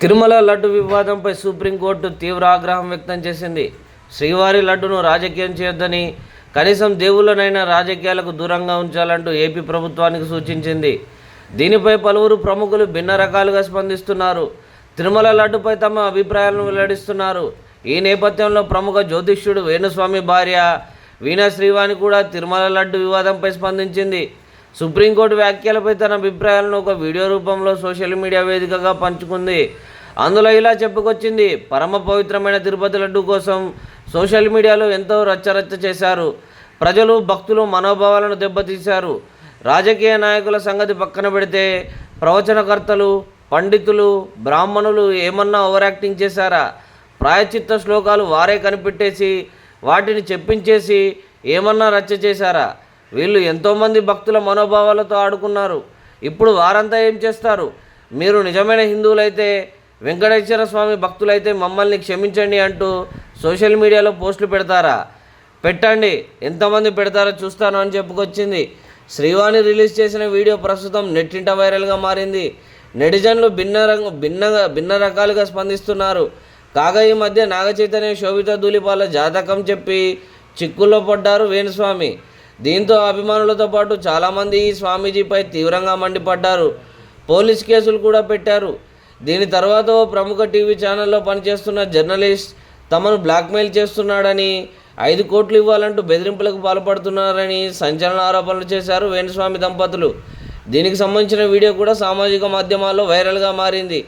తిరుమల లడ్డు వివాదంపై సుప్రీంకోర్టు తీవ్ర ఆగ్రహం వ్యక్తం చేసింది. శ్రీవారి లడ్డును రాజకీయం చేయొద్దని కనీసం దేవుళ్ళనైనా రాజకీయాలకు దూరంగా ఉంచాలంటూ ఏపీ ప్రభుత్వానికి సూచించింది. దీనిపై పలువురు ప్రముఖులు భిన్న రకాలుగా స్పందిస్తున్నారు. తిరుమల లడ్డుపై తమ అభిప్రాయాలను వెల్లడిస్తున్నారు. ఈ నేపథ్యంలో ప్రముఖ జ్యోతిష్యుడు వేణుస్వామి భార్య వీణా శ్రీవాణి కూడా తిరుమల లడ్డు వివాదంపై స్పందించింది. సుప్రీంకోర్టు వ్యాఖ్యలపై తన అభిప్రాయాలను ఒక వీడియో రూపంలో సోషల్ మీడియా వేదికగా పంచుకుంది. అందులో ఇలా చెప్పుకొచ్చింది పరమ పవిత్రమైన తిరుపతి లడ్డు కోసం సోషల్ మీడియాలో ఎంతో రచ్చరచ్చ చేశారు. ప్రజలు భక్తులు మనోభావాలను దెబ్బతీశారు. రాజకీయ నాయకుల సంగతి పక్కన పెడితే ప్రవచనకర్తలు పండితులు బ్రాహ్మణులు ఏమన్నా ఓవర్ యాక్టింగ్ చేశారా? ప్రాయచిత్త శ్లోకాలు వారే కనిపెట్టేసి వాటిని చెప్పించేసి ఏమన్నా రచ్చ చేశారా? వీళ్ళు ఎంతోమంది భక్తుల మనోభావాలతో ఆడుకున్నారు. ఇప్పుడు వారంతా ఏం చేస్తారు? మీరు నిజమైన హిందువులైతే వెంకటేశ్వర స్వామి భక్తులైతే మమ్మల్ని క్షమించండి అంటూ సోషల్ మీడియాలో పోస్టులు పెడతారా? పెట్టండి. ఎంతమంది పెడతారో చూస్తాను అని చెప్పుకొచ్చింది. శ్రీవాణి రిలీజ్ చేసిన వీడియో ప్రస్తుతం నెట్టింట వైరల్గా మారింది. నెటిజన్లు భిన్న రంగు భిన్నగా భిన్న రకాలుగా స్పందిస్తున్నారు. కాగా ఈ మధ్య నాగచైతన్య శోభిత ధూళిపాల జాతకం చెప్పి చిక్కుల్లో పడ్డారు వేణుస్వామి. దీంతో అభిమానులతో పాటు చాలామంది ఈ స్వామీజీపై తీవ్రంగా మండిపడ్డారు. పోలీస్ కేసులు కూడా పెట్టారు. దీని తర్వాత ఓ ప్రముఖ టీవీ ఛానల్లో పనిచేస్తున్న జర్నలిస్ట్ తమను బ్లాక్మెయిల్ చేస్తున్నాడని ఐదు కోట్లు ఇవ్వాలంటూ బెదిరింపులకు పాల్పడుతున్నారని సంచలన ఆరోపణలు చేశారు వేణుస్వామి దంపతులు. దీనికి సంబంధించిన వీడియో కూడా సామాజిక మాధ్యమాల్లో వైరల్గా మారింది.